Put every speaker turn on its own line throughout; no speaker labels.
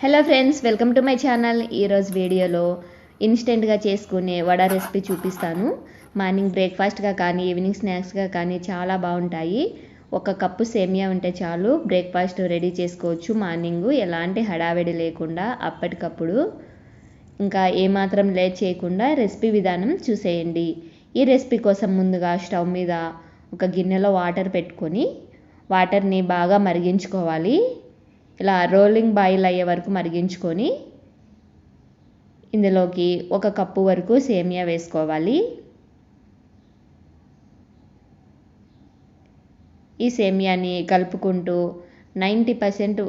Hello friends welcome to my channel ఈరోజు వీడియోలో ఇన్స్టెంట్గా చేసుకునే వడ రెసిపీ చూపిస్తాను. మార్నింగ్ బ్రేక్ఫాస్ట్గా కానీ ఈవినింగ్ స్నాక్స్గా కానీ చాలా బాగుంటాయి. ఒక కప్పు సేమియా ఉంటే చాలు బ్రేక్ఫాస్ట్ రెడీ చేసుకోవచ్చు. మార్నింగ్ ఎలాంటి హడావిడి లేకుండా అప్పటికప్పుడు ఇంకా ఏమాత్రం లేట్ చేయకుండా రెసిపీ విధానం చూసేయండి. ఈ రెసిపీ కోసం ముందుగా స్టవ్ మీద ఒక గిన్నెలో వాటర్ పెట్టుకొని వాటర్ని బాగా మరిగించుకోవాలి. ఇలా రోలింగ్ బాయిల్ అయ్యే వరకు మరిగించుకొని ఇందులోకి ఒక కప్పు వరకు సేమియా వేసుకోవాలి. ఈ సేమియాని కలుపుకుంటూ నైంటీ పర్సెంట్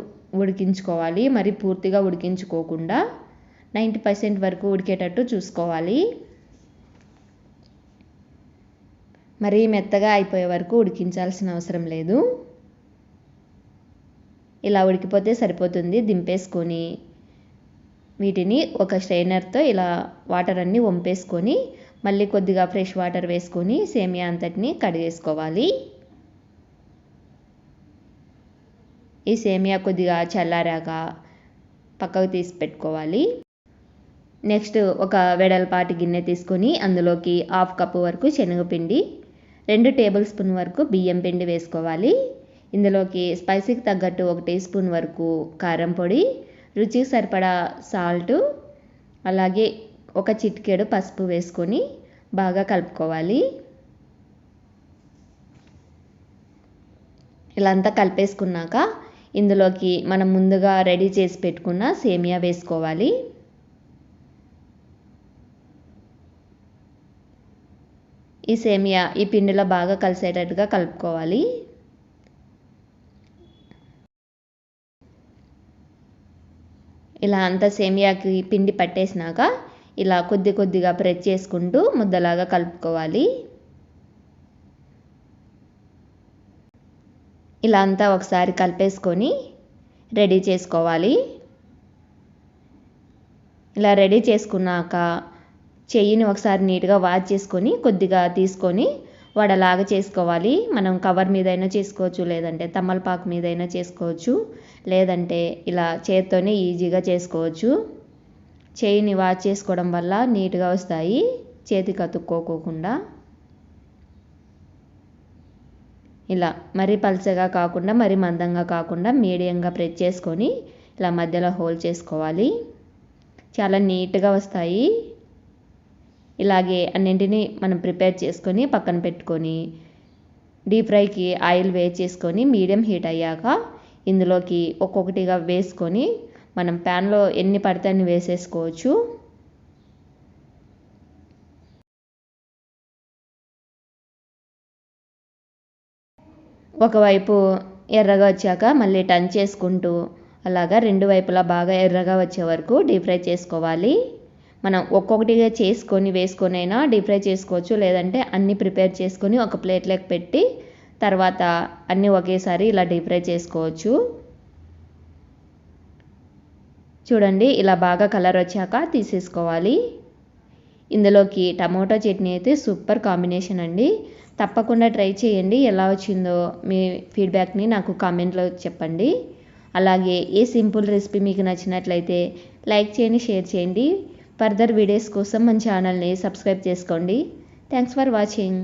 ఉడికించుకోవాలి. మరి పూర్తిగా ఉడికించుకోకుండా నైంటీ పర్సెంట్ వరకు ఉడికేటట్టు చూసుకోవాలి. మరీ మెత్తగా అయిపోయే వరకు ఉడికించాల్సిన అవసరం లేదు. ఇలా ఉడికిపోతే సరిపోతుంది. దింపేసుకొని వీటిని ఒక స్ట్రైనర్తో ఇలా వాటర్ అన్నీ వంపేసుకొని మళ్ళీ కొద్దిగా ఫ్రెష్ వాటర్ వేసుకొని సేమియా అంతటిని కడిగేసుకోవాలి ఈ సేమియా కొద్దిగా చల్లారాక పక్కకు తీసి పెట్టుకోవాలి. నెక్స్ట్ ఒక వెడల్పాటి గిన్నె తీసుకొని అందులోకి హాఫ్ కప్పు వరకు శనగపిండి రెండు టేబుల్ స్పూన్ వరకు బియ్యం పిండి వేసుకోవాలి. ఇందులోకి స్పైసీకి తగ్గట్టు ఒక టీ స్పూన్ వరకు కారం పొడి రుచికి సరిపడా సాల్ట్ అలాగే ఒక చిటికెడు పసుపు వేసుకొని బాగా కలుపుకోవాలి. ఇలా అంతా కలిపేసుకున్నాక ఇందులోకి మనం ముందుగా రెడీ చేసి పెట్టుకున్న సేమియా వేసుకోవాలి. ఈ సేమియా ఈ పిండిలో బాగా కలిసేటట్టుగా కలుపుకోవాలి. ఇలా అంతా సేమియాకి పిండి పట్టేసినాక ఇలా కొద్ది కొద్దిగా ప్రెస్ చేసుకుంటూ ముద్దలాగా కలుపుకోవాలి. ఇలా అంతా ఒకసారి కలిపేసుకొని రెడీ చేసుకోవాలి. ఇలా రెడీ చేసుకున్నాక చెయ్యిని ఒకసారి నీట్గా వాష్ చేసుకొని కొద్దిగా తీసుకొని వడలాగా చేసుకోవాలి. మనం కవర్ మీదైనా చేసుకోవచ్చు లేదంటే తమ్మలపాకు మీదైనా చేసుకోవచ్చు లేదంటే ఇలా చేత్తోనే ఈజీగా చేసుకోవచ్చు. చేయిని వాష్ చేసుకోవడం వల్ల నీట్గా వస్తాయి. చేతికి అతుక్కోకుండా ఇలా మరీ పలచగా కాకుండా మరీ మందంగా కాకుండా మీడియంగా ప్రెస్ చేసుకొని ఇలా మధ్యలో హోల్ చేసుకోవాలి. చాలా నీట్గా వస్తాయి. ఇలాగే అన్నింటినీ మనం ప్రిపేర్ చేసుకొని పక్కన పెట్టుకొని డీప్ ఫ్రైకి ఆయిల్ వేచేసుకొని మీడియం హీట్ అయ్యాక ఇందులోకి ఒక్కొక్కటిగా వేసుకొని మనం ప్యాన్లో ఎన్ని పడితే అన్ని వేసేసుకోవచ్చు. ఒకవైపు ఎర్రగా వచ్చాక మళ్ళీ టన్ చేసుకుంటూ అలాగా రెండు వైపులా బాగా ఎర్రగా వచ్చే వరకు డీప్ ఫ్రై చేసుకోవాలి. మనం ఒక్కొక్కటిగా చేసుకొని వేసుకొని అయినా డీప్ ఫ్రై చేసుకోవచ్చు. లేదంటే అన్నీ ప్రిపేర్ చేసుకొని ఒక ప్లేట్లోకి పెట్టి తర్వాత అన్నీ ఒకేసారి ఇలా డీప్ ఫ్రై చేసుకోవచ్చు. చూడండి ఇలా బాగా కలర్ వచ్చాక తీసేసుకోవాలి. ఇందులోకి టమోటో చట్నీ అయితే సూపర్ కాంబినేషన్ అండి. తప్పకుండా ట్రై చేయండి. ఎలా వచ్చిందో మీ ఫీడ్బ్యాక్ని నాకు కామెంట్లో చెప్పండి. అలాగే ఏ సింపుల్ రెసిపీ మీకు నచ్చినట్లయితే లైక్ చేయండి షేర్ చేయండి. ఫర్దర్ వీడియోస్ కోసం మన ఛానల్ని సబ్స్క్రైబ్ చేసుకోండి. Thanks for watching.